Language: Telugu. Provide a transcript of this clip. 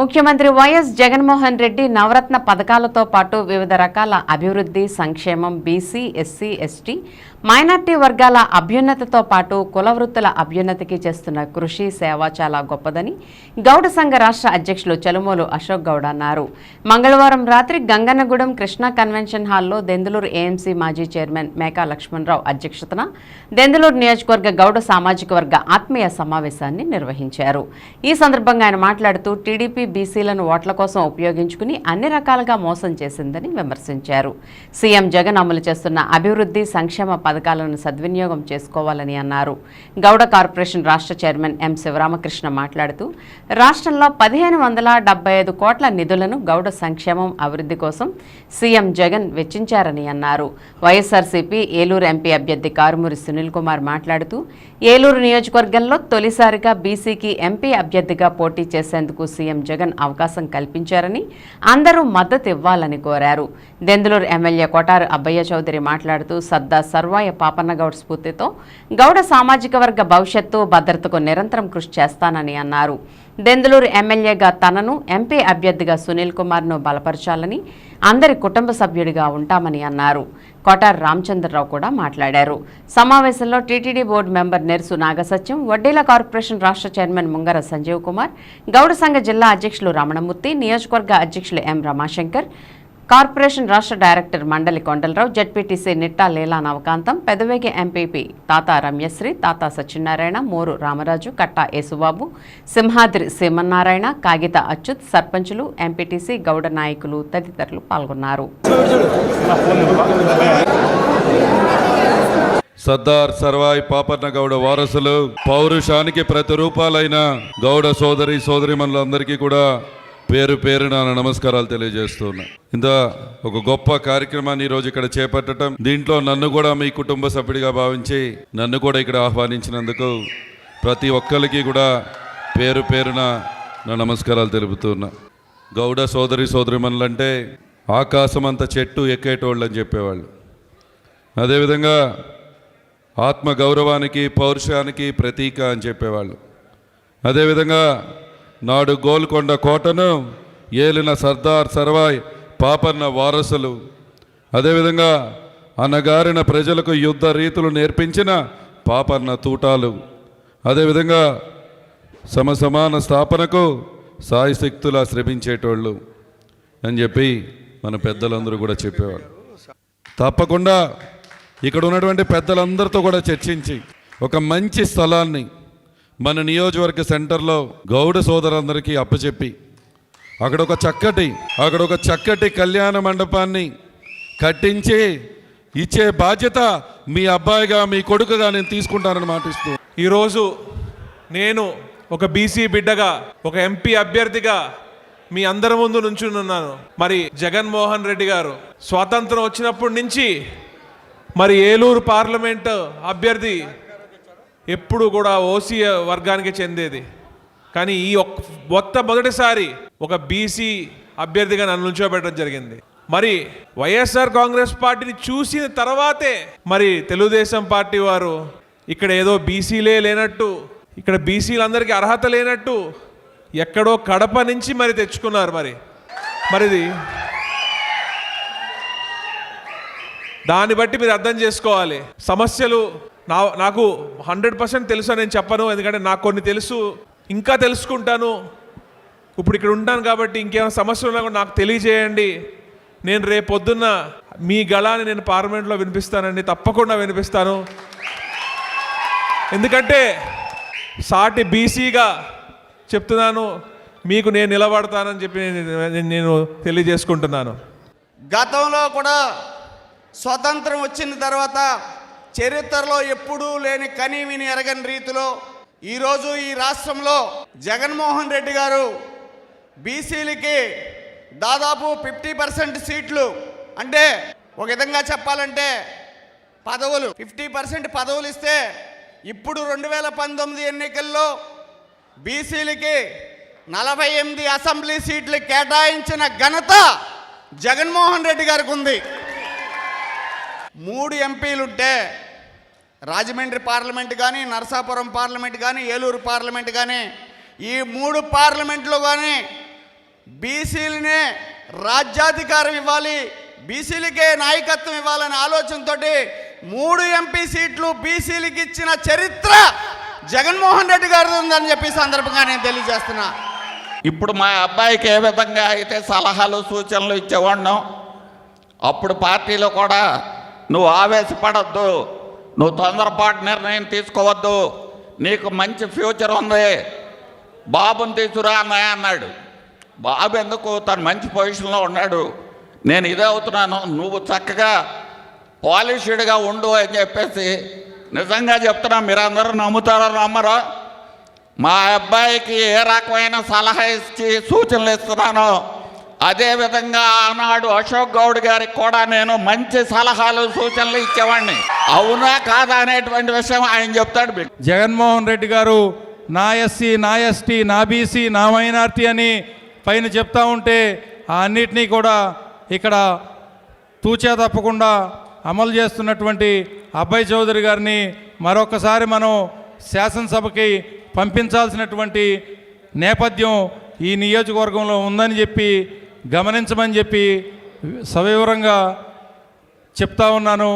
ముఖ్యమంత్రి వైఎస్ జగన్మోహన్ రెడ్డి నవరత్న పథకాలతో పాటు వివిధ రకాల అభివృద్ధి సంక్షేమం బీసీ ఎస్సీ ఎస్టీ మైనార్టీ వర్గాల అభ్యున్నతితో పాటు కుల వృత్తుల అభ్యున్నతికి చేస్తున్న కృషి సేవ చాలా గొప్పదని గౌడ సంఘ రాష్ట్ర అధ్యక్షులు చలుమోలు అశోక్ గౌడ్ అన్నారు. మంగళవారం రాత్రి గంగన్నగూడెం కృష్ణా కన్వెన్షన్ హాల్లో దెందులూరు ఏఎంసీ మాజీ చైర్మన్ మేకా లక్ష్మణరావు అధ్యక్షతన దెందులూరు నియోజకవర్గ గౌడ సామాజిక వర్గ ఆత్మీయ సమావేశాన్ని నిర్వహించారు. ఈ సందర్భంగా ఆయన మాట్లాడుతూ టీడీపీ బీసీలను ఓట్ల కోసం ఉపయోగించుకుని అన్ని రకాలుగా మోసం చేసిందని విమర్శించారు. సీఎం జగన్ అమలు చేస్తున్న అభివృద్ధి సంక్షేమ పథకాలను సద్వినియోగం చేసుకోవాలని అన్నారు. గౌడ కార్పొరేషన్ రాష్ట్ర చైర్మన్ ఎం శివరామకృష్ణ మాట్లాడుతూ రాష్ట్రంలో పదిహేను వందల ఐదు కోట్ల నిధులను గౌడ సంక్షేమం అభివృద్ధి కోసం సీఎం జగన్ వెచ్చించారని అన్నారు. వైఎస్ఆర్సీపీ ఏలూరు ఎంపీ అభ్యర్థి కారుమూరి సునీల్ కుమార్ మాట్లాడుతూ ఏలూరు నియోజకవర్గంలో తొలిసారిగా బీసీకి ఎంపీ అభ్యర్థిగా పోటీ చేసేందుకు సీఎం జగన్ అవకాశం కల్పించారని అందరూ మద్దతు ఇవ్వాలని కోరారు. దెందులూరు ఎమ్మెల్యే కొటారు అబ్బయ్య చౌదరి మాట్లాడుతూ సర్దా పాపన్న గౌడ్ స్ఫూర్తితో గౌడ సామాజిక వర్గ భవిష్యత్తు భద్రతకు నిరంతరం కృషి చేస్తానని అన్నారు. దెందులూరు ఎమ్మెల్యేగా తనను ఎంపీ అభ్యర్థిగా సునీల్ కుమార్ను బలపరచాలని అందరి కుటుంబ సభ్యుడిగా ఉంటామని అన్నారు. కొటార్ రామచంద్రరావు కూడా మాట్లాడారు. సమావేశంలో TTD board member Nersu Nagasatyam వడ్డీల కార్పొరేషన్ రాష్ట్ర చైర్మన్ ముంగర సంజీవ్ కుమార్ గౌడ సంఘ జిల్లా అధ్యక్షులు రమణమూర్తి నియోజకవర్గ అధ్యక్షులు ఎం రమాశంకర్ కార్పొరేషన్ రాష్ట్ర director Mandali Kondala Rao ZPTC Nitta Leela Navakantham Pedavegi MPP Tata Ramyasri Tata Satyanarayana మోరు రామరాజు కట్టా యేసుబాబు సింహాద్రి సీమన్నారాయణ కాగిత అచ్యుత్ సర్పంచులు ఎంపీటీసీ గౌడ నాయకులు తదితరులు పాల్గొన్నారు. సర్దార్ సర్వాయి పాపన్న గౌడ వారసులు పౌరుషానికి ప్రతిరూపాలైన గౌడ సోదరి సోదరిమణులందరికీ కూడా పేరు పేరున నా నమస్కారాలు తెలియజేస్తున్నా. ఇంత ఒక గొప్ప కార్యక్రమాన్ని ఈరోజు ఇక్కడ చేపట్టడం దీంట్లో నన్ను కూడా మీ కుటుంబ సభ్యుడిగా భావించి నన్ను కూడా ఇక్కడ ఆహ్వానించినందుకు ప్రతి ఒక్కరికి కూడా పేరు పేరున నా నమస్కారాలు తెలుపుతున్నా. గౌడ సోదరి సోదరిమణులంటే ఆకాశం అంత చెట్టు ఎక్కేటోళ్ళు అని చెప్పేవాళ్ళు. అదేవిధంగా ఆత్మ గౌరవానికి పౌరుషానికి ప్రతీక అని చెప్పేవాళ్ళు. అదేవిధంగా నాడు గోల్కొండ కోటను ఏలిన సర్దార్ సర్వాయ్ పాపన్న వారసులు. అదేవిధంగా అన్నగారిన ప్రజలకు యుద్ధ రీతులు నేర్పించిన పాపన్న తూటాలు. అదేవిధంగా సమసమాన స్థాపనకు సాయశక్తులా శ్రమించేటోళ్ళు అని చెప్పి మన పెద్దలందరూ కూడా చెప్పేవాళ్ళు. తప్పకుండా ఇక్కడ ఉన్నటువంటి పెద్దలందరితో కూడా చర్చించి ఒక మంచి స్థలాన్ని మన నియోజకవర్గ సెంటర్లో గౌడ సోదరులందరికీ అప్పచెప్పి అక్కడ ఒక చక్కటి అక్కడ ఒక చక్కటి కళ్యాణ మండపాన్ని కట్టించి ఇచ్చే బాధ్యత మీ అబ్బాయిగా మీ కొడుకుగా నేను తీసుకుంటానని మాటిస్తూ ఈరోజు నేను ఒక బీసీ బిడ్డగా ఒక ఎంపీ అభ్యర్థిగా మీ అందరి ముందు నుంచున్నాను మరి జగన్మోహన్ రెడ్డి గారు స్వాతంత్రం వచ్చినప్పటి నుంచి మరి ఏలూరు పార్లమెంట్ అభ్యర్థి ఎప్పుడు కూడా ఓసీ వర్గానికి చెందేది. కానీ ఈ ఒక్క మొత్త మొదటిసారి ఒక బీసీ అభ్యర్థిగా నన్ను నిల్చోబెట్టడం జరిగింది. మరి వైఎస్ఆర్ కాంగ్రెస్ పార్టీని చూసిన తర్వాతే మరి తెలుగుదేశం పార్టీ వారు ఇక్కడ ఏదో బీసీలే లేనట్టు ఇక్కడ బీసీలందరికీ అర్హత లేనట్టు ఎక్కడో కడప నుంచి మరి తెచ్చుకున్నారు మరి. మరిది దాన్ని బట్టి మీరు అర్థం చేసుకోవాలి. సమస్యలు నా నాకు హండ్రెడ్ పర్సెంట్ తెలుసు నేను చెప్పను ఎందుకంటే నాకు కొన్ని తెలుసు ఇంకా తెలుసుకుంటాను. ఇప్పుడు ఇక్కడ ఉంటాను కాబట్టి ఇంకేమైనా సమస్యలు ఉన్నా కూడా నాకు తెలియజేయండి. నేను రేపు పొద్దున్న మీ గళాన్ని నేను పార్లమెంట్లో వినిపిస్తానండి తప్పకుండా వినిపిస్తాను. ఎందుకంటే సాటి బీసీగా చెప్తున్నాను మీకు నేను నిలబడతానని చెప్పి నేను నేను తెలియజేసుకుంటున్నాను. గతంలో కూడా స్వతంత్రం వచ్చిన తర్వాత చరిత్రలో ఎప్పుడూ లేని కని విని ఎరగని రీతిలో ఈరోజు ఈ రాష్ట్రంలో జగన్మోహన్ రెడ్డి గారు బీసీలకి దాదాపు ఫిఫ్టీ పర్సెంట్ సీట్లు అంటే ఒక విధంగా చెప్పాలంటే పదవులు ఫిఫ్టీ పర్సెంట్ పదవులు ఇస్తే ఇప్పుడు రెండు వేల పంతొమ్మిది ఎన్నికల్లో బీసీలకి నలభై ఎనిమిది అసెంబ్లీ సీట్లు కేటాయించిన ఘనత జగన్మోహన్ రెడ్డి గారికి ఉంది. మూడు ఎంపీలుంటే రాజమండ్రి పార్లమెంట్ కానీ నరసాపురం పార్లమెంట్ కానీ ఏలూరు పార్లమెంట్ కానీ ఈ మూడు పార్లమెంట్లో కానీ బీసీలనే రాజ్యాధికారం ఇవ్వాలి బీసీలకే నాయకత్వం ఇవ్వాలనే ఆలోచనతో మూడు ఎంపీ సీట్లు బీసీలకు ఇచ్చిన చరిత్ర జగన్మోహన్ రెడ్డి గారిది ఉందని చెప్పి సందర్భంగా నేను తెలియజేస్తున్నా. ఇప్పుడు మా అబ్బాయికి ఏ విధంగా అయితే సలహాలు సూచనలు ఇచ్చేవాడినాం అప్పుడు పార్టీలో కూడా నువ్వు ఆవేశపడద్దు. నువ్వు తొందరపాటు నిర్ణయం తీసుకోవద్దు. నీకు మంచి ఫ్యూచర్ ఉంది. బాబుని తీసుకురా అన్నయ్య అన్నాడు. బాబు ఎందుకు తను మంచి పొజిషన్లో ఉన్నాడు? నేను ఇదే అవుతున్నాను. నువ్వు చక్కగా పాలిష్డ్గా ఉండు అని చెప్పేసి నిజంగా చెప్తున్నా. మీరందరూ నమ్ముతారో నమ్మరు? మా అబ్బాయికి ఏ రకమైన సలహా ఇచ్చి సూచనలు ఇస్తున్నానో అదేవిధంగా ఆనాడు అశోక్ గౌడ్ గారికి కూడా నేను మంచి సలహాలు సూచనలు ఇచ్చేవాడిని అవునా కాదా అనేటువంటి విషయం ఆయన చెప్తాడు జగన్మోహన్ రెడ్డి గారు నా ఎస్సీ నా ఎస్టీ నా బీసీ నా మైనార్టీ అని పైన చెప్తా ఉంటే ఆ అన్నిటినీ కూడా ఇక్కడ తూచా తప్పకుండా అమలు చేస్తున్నటువంటి అబ్బాయి చౌదరి గారిని మరొకసారి మనం శాసనసభకి పంపించాల్సినటువంటి నేపథ్యం ఈ నియోజకవర్గంలో ఉందని చెప్పి గమనించమని చెప్పి సవివరంగా చెప్తా ఉన్నాను.